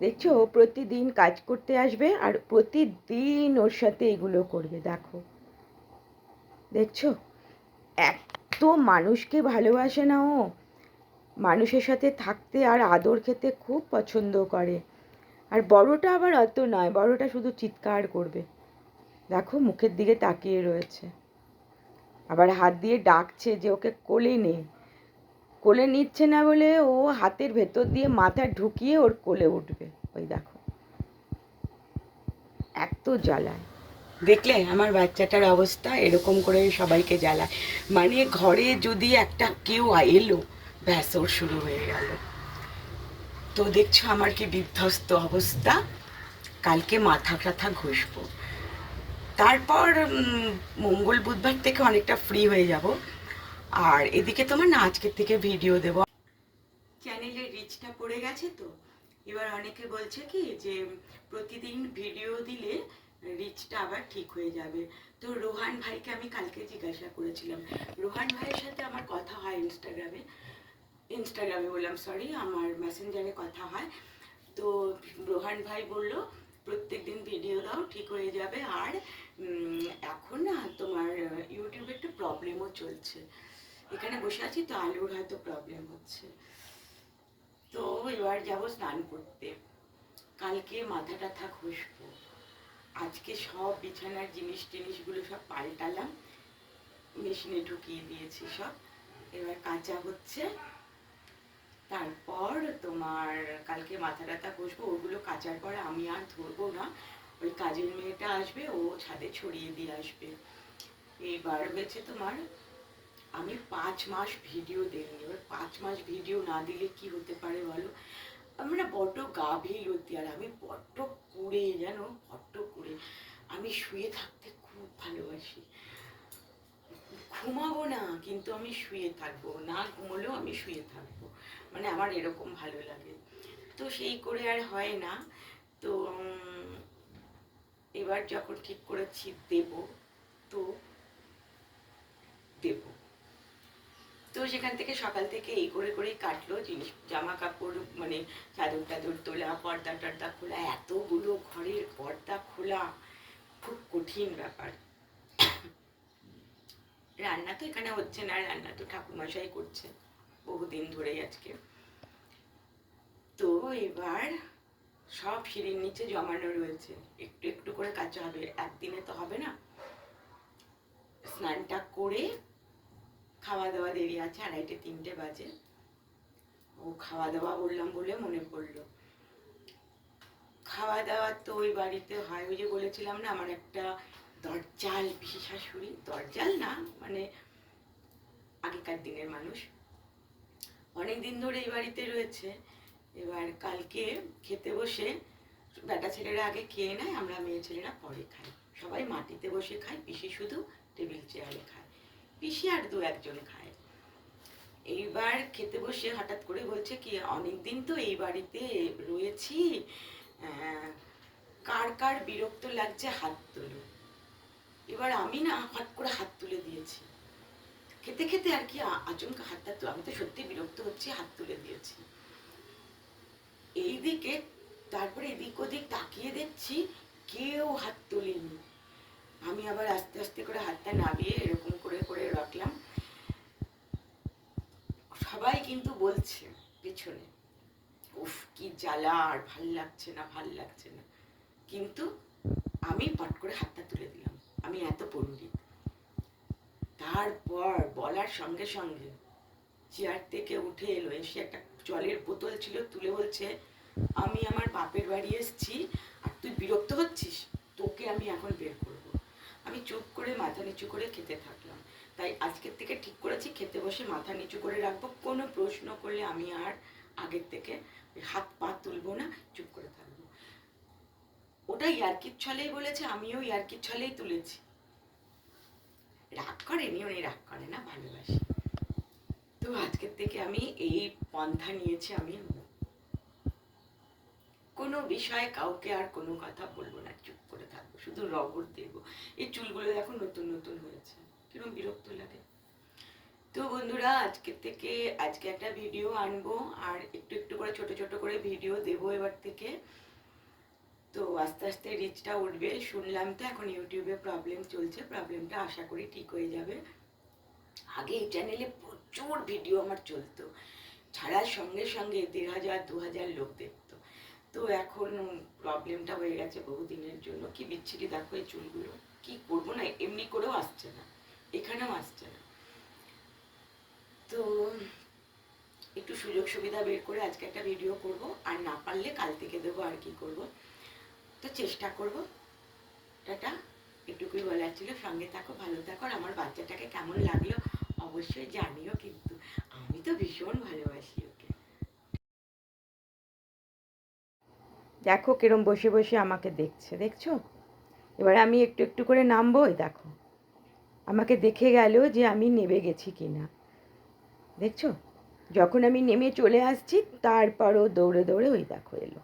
দেখছ প্রতিদিন কাজ করতে আসবে আর প্রতিদিন ওর সাথে এগুলো করবে, দেখো। দেখছ? এত মানুষকে ভালোবাসে না ও। মানুষের সাথে থাকতে আর আদর খেতে খুব পছন্দ করে। আর বড়টা আবার অত নয়, বড়টা শুধু চিৎকার করবে। দেখো, মুখের দিকে তাকিয়ে রয়েছে। আবার হাত দিয়ে ডাকছে যে ওকে কোলে নে। কোলে নিচ্ছে না বলে ও হাতের ভেতর দিয়ে মাথা ঢুকিয়ে ওর কোলে উঠবে। ওই দেখো। এত জ্বালায়। দেখলে আমার বাচ্চাটার অবস্থা এরকম করে সবাইকে জ্বালায়। মানে ঘরে যদি একটা কেউ এলো, ব্যাস, ওর শুরু হয়ে গেল। তো দেখছ আমার কি বিধ্বস্ত অবস্থা। কালকে মাথা টাথা ঘষবো। তারপর মঙ্গল বুধবার থেকে অনেকটা ফ্রি হয়ে যাব। আর এদিকে তোমার না আজকের থেকে ভিডিও দেব। চ্যানেলে রিচটা পড়ে গেছে তো। এবার অনেকে বলছে কি যে, প্রতিদিন ভিডিও দিলে রিচটা আবার ঠিক হয়ে যাবে। তো রোহান ভাইকে আমি কালকে জিজ্ঞাসা করেছিলাম। রোহান ভাইয়ের সাথে আমার কথা হয় ইনস্টাগ্রামে ইনস্টাগ্রামে বললাম সরি আমার মেসেঞ্জারে কথা হয়। তো রোহান ভাই বলল প্রত্যেক দিন ভিডিও দাও, ঠিক হয়ে যাবে। আর এখন না তোমার ইউটিউবে একটু প্রবলেমও চলছে। এখানে বসে আছি তো আলুর হয়তো প্রবলেম হচ্ছে। তো এবার যাব স্নান করতে। কালকে মাথা টাথা ঘষবো। আজকে সব বিছানার জিনিস টিনিসগুলো সব পাল্টালাম। মেশিনে ঢুকিয়ে দিয়েছি সব। এবার কাঁচা হচ্ছে। তারপর তোমার কালকে মাথা টাথা ঘষবো, ওগুলো কাচার পরে আমি আর ধরবো না। ওই কাজের মেয়েটা আসবে, ও ছাদে ছড়িয়ে দিয়ে আসবে। এইবার হয়েছে তোমার আমি পাঁচ মাস ভিডিও দিইনি। এবার পাঁচ মাস ভিডিও না দিলে কি হতে পারে বলো? আমি না বড্ড গাভীর লতি আর আমি বড্ড কুড়ে, জানো? বড্ড কুড়ে। আমি শুয়ে থাকতে খুব ভালোবাসি। ঘুমাবো না, কিন্তু আমি শুয়ে থাকব। না ঘুমোলেও আমি শুয়ে থাকব। মানে আমার এরকম ভালো লাগে। তো সেই করে আর হয় না। তো এবার যখন ঠিক করেছি, দেব। তো, দেব। তো সেখান থেকে সকাল থেকে এই করে করেই কাটলো জিনিস জামা কাপড় মানে চাদর টাদর তোলা, পর্দা টর্দা খোলা, এতগুলো ঘরের পর্দা খোলা, খুব কঠিন ব্যাপার। রান্না তো এখানে হচ্ছে না, রান্না তো ঠাকুরমশাই করছে বহুদিন ধরেই আজকে। তো এবার সব সিঁড়ির নিচে জমানো রয়েছে, একটু একটু করে কাচা হবে, একদিনে তো হবে না। স্নানটা করে খাওয়া দাওয়া দেরি আছে আড়াইটে তিনটে বাজে। ও খাওয়া দাওয়া বললাম বলে মনে পড়ল। খাওয়া দাওয়া তো ওই বাড়িতে হয়, ওই যে বলেছিলাম না, আমার একটা দরজাল পিসি শাশুড়ি দরজাল না মানে আগেকার দিনের মানুষ। অনেক দিন ধরে এই বাড়িতে রয়েছে। এবার কালকে খেতে বসে বেটা ছেলেরা আগে খেয়ে নেয়, আমরা মেয়ে ছেলেরা পরে খাই। সবাই মাটিতে বসে খায় পিসি শুধু টেবিল চেয়ারে খায়। পিসি আর দু একজন খায়। এইবার খেতে বসে হঠাৎ করে বলছে কি, অনেকদিন তো এই বাড়িতে রয়েছি কার কার বিরক্ত লাগছে হাত তোলো। এবার আমি না হট করে হাত তুলে দিয়েছি। খেতে খেতে আর কি আচমকা হাতটা তো আমি তো সত্যি বিরক্ত হচ্ছি, হাত তুলে দিয়েছি। এইদিকে, তারপরে এদিক ওদিক তাকিয়ে দেখছি কেউ হাত তোলেনি। আমি আবার আস্তে আস্তে করে হাতটা নামিয়ে এরকম করে করে রাখলাম। সবাই কিন্তু বলছে পেছনে, উফ, কি জ্বালা, আর ভালো লাগছে না, ভালো লাগছে না। কিন্তু আমি পট করে হাতটা তুলে দিলাম। আমি এত পণ্ডিত। তারপর বলার সঙ্গে সঙ্গে চেয়ার থেকে উঠে এলো, এসে একটা জলের বোতল ছিল, তুলে বলছে, আমি আমার বাপের বাড়ি এসেছি, আর তুই বিরক্ত হচ্ছিস? তোকে আমি এখন বের করে, মাথা নিচু করে খেতে থাকলাম। তাই আজকের থেকে ঠিক করেছি, খেতে বসে মাথা নিচু করে রাখব। কোনো প্রশ্ন করলে আমি আর আগের থেকে হাত পা তুলবো না, চুপ করে থাকব। ওটা ইয়ার্কির ছলেই বলেছে, আমিও ইয়ার্কির ছলেই তুলেছি। রাগ করেনি উনি রাগ করে না, ভালোবাসি। তো আজকের থেকে আমি এই পন্থা নিয়েছি, আমি কোনো বিষয়ে কাউকে আর কোনো কথা বলব না, চুপ শুধু রগর দেবো। এই চুলগুলো এখন নতুন নতুন হয়েছে। কীরকম বিরক্ত লাগে। তো বন্ধুরা, আজকে থেকে আজকে একটা ভিডিও আনব, আর একটু একটু করে, ছোট ছোট করে ভিডিও দেবো এবার থেকে। তো আস্তে আস্তে রিচটা উঠবে। শুনলাম তো এখন ইউটিউবে প্রবলেম চলছে। প্রবলেমটা আশা করি ঠিক হয়ে যাবে। আগে এই চ্যানেলে প্রচুর ভিডিও আমার চলতো। ছাড়ার সঙ্গে সঙ্গে দেড় হাজার, দু হাজার লোক দেখতো তো এখন প্রবলেমটা হয়ে গেছে বহুদিনের জন্য। কি বিচ্ছিরি দেখো এই চুলগুলো। কি করব না? এমনি করেও আসছে না। এখানেও আসছে না। তো একটু সুযোগ সুবিধা বের করে আজকে একটা ভিডিও করব। আর না পারলে কাল থেকে দেবো আর কি করব। তো চেষ্টা করব। টাটা। এটুকুই বলার ছিল। সঙ্গে থাকো, ভালো থাকো। আর আমার বাচ্চাটাকে কেমন লাগল অবশ্যই জানিও কিন্তু। আমি তো ভীষণ দেখো কিরম বসে বসে আমাকে দেখছে, দেখছ? এবার আমি একটু একটু করে নামবো ওই দেখো। আমাকে দেখে গেল যে আমি নেমে গেছি কি না দেখছ? যখন আমি নেমে চলে আসছি, তারপরও দৌড়ে দৌড়ে ওই দেখো এলো।